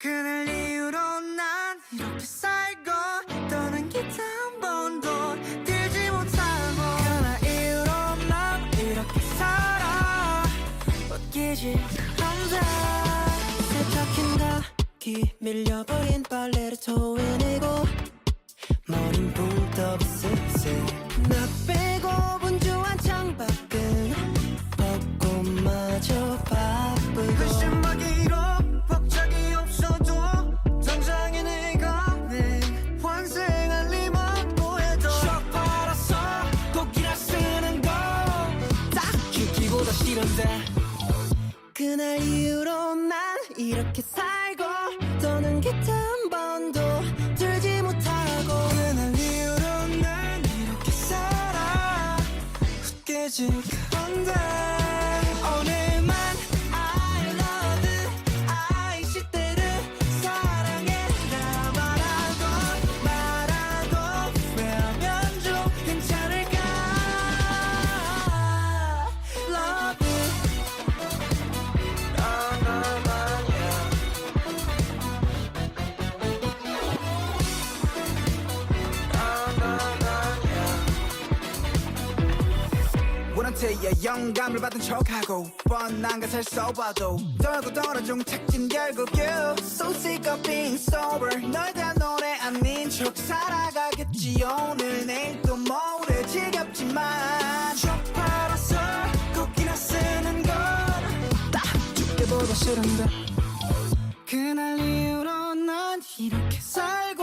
그날 이후로 난 이렇게 살고 떠난 기타 한 번도 들지 못하고 그날 이후로 난 이렇게 살아. 웃기지 않다 세탁한 가기 밀려버린 빨래를 토해내고 싫은데 그날 이후로 난 이렇게 살고 떠는 기타 한 번도 들지 못하고 그날 이후로 난 이렇게 살아. 웃기지 않대 원한테야 영감을 받은 척하고 뻔한 것을 써봐도 떨고 떨어진 책진 결국 you. So sick of being sober. 널 대한 노래 아닌 척 살아가겠지. 오늘 내일 또 모레 지겹지만. 쭉 팔아서 곡이나 쓰는 건딱 죽게보다 싫은데. 그날 이후로 난 이렇게 살고